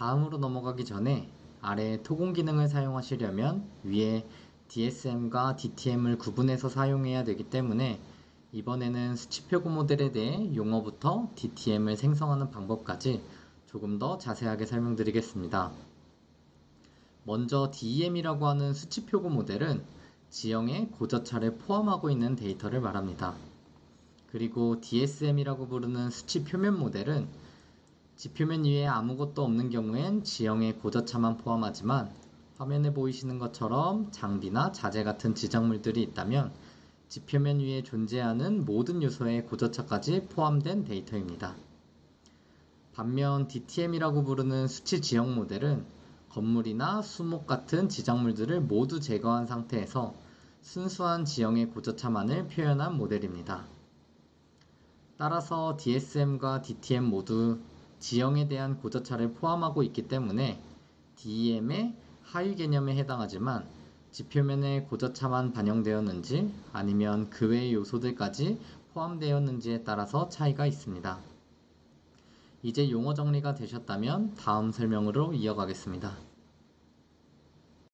다음으로 넘어가기 전에 아래 토공 기능을 사용하시려면 위에 DSM과 DTM을 구분해서 사용해야 되기 때문에 이번에는 수치표고 모델에 대해 용어부터 DTM을 생성하는 방법까지 조금 더 자세하게 설명드리겠습니다. 먼저 DEM이라고 하는 수치표고 모델은 지형의 고저차를 포함하고 있는 데이터를 말합니다. 그리고 DSM이라고 부르는 수치 표면 모델은 지표면 위에 아무것도 없는 경우엔 지형의 고저차만 포함하지만 화면에 보이시는 것처럼 장비나 자재 같은 지정물들이 있다면 지표면 위에 존재하는 모든 요소의 고저차까지 포함된 데이터입니다. 반면 DTM이라고 부르는 수치 지형 모델은 건물이나 수목 같은 지정물들을 모두 제거한 상태에서 순수한 지형의 고저차만을 표현한 모델입니다. 따라서 DSM과 DTM 모두 지형에 대한 고저차를 포함하고 있기 때문에 DEM의 하위 개념에 해당하지만 지표면에 고저차만 반영되었는지 아니면 그 외의 요소들까지 포함되었는지에 따라서 차이가 있습니다. 이제 용어 정리가 되셨다면 다음 설명으로 이어가겠습니다.